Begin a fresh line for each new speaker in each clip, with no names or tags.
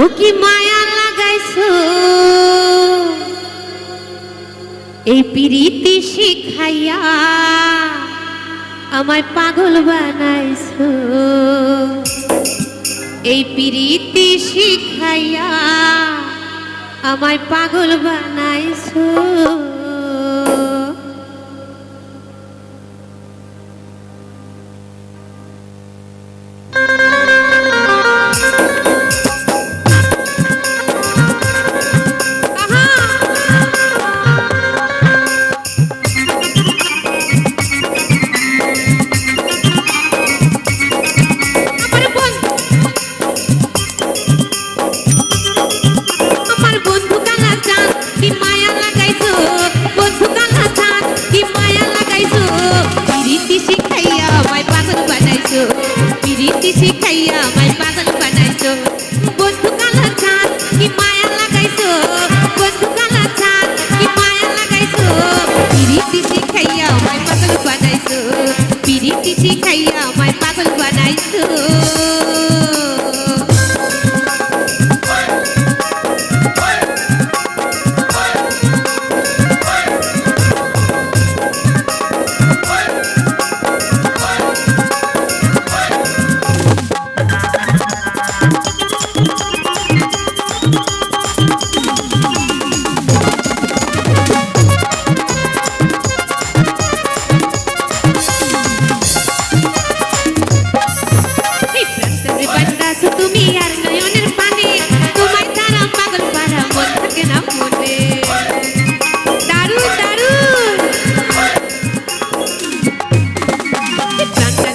ও কি মায়া লাগাইছো? এই পিরিতি শিখাইয়া আমায় পাগল বানাইছো। এই পিরিতি শিখাইয়া আমায় পাগল বানাইছো। পিরিতি শিখাইয়া আমায় পাগল বানাইছো। বন্ধু কালা চাঁদ কি মায়া লাগাইছো। বন্ধু কালা চাঁদ কি মায়া লাগাইছো। পিরিতি শিখাইয়া আমায় পাগল বানাইছো। পিরিতি শিখাইয়া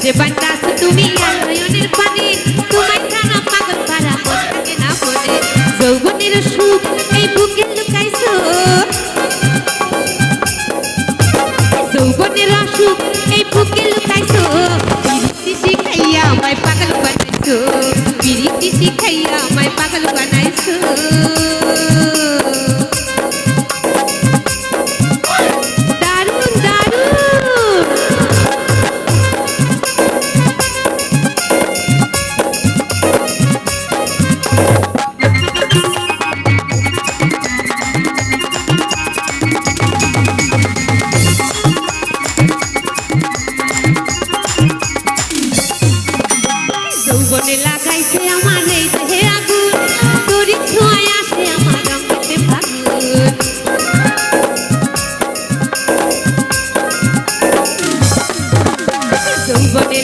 প্রান্তরে বান্দাছো তুমি আর নয়নের পানে। তোমায় তারা পাগল পারা মন না মনে যৌবনের সুখ এই বুকে লুকাইছো। যৌবনের অসুখ এই বুকে লুকাইছো। যৌবনে লাগাইছে আমার এই দেহে আগুন। তোরই ছোঁয়ায় আসে আমার যৌবনে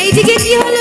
এইদিকে কি হল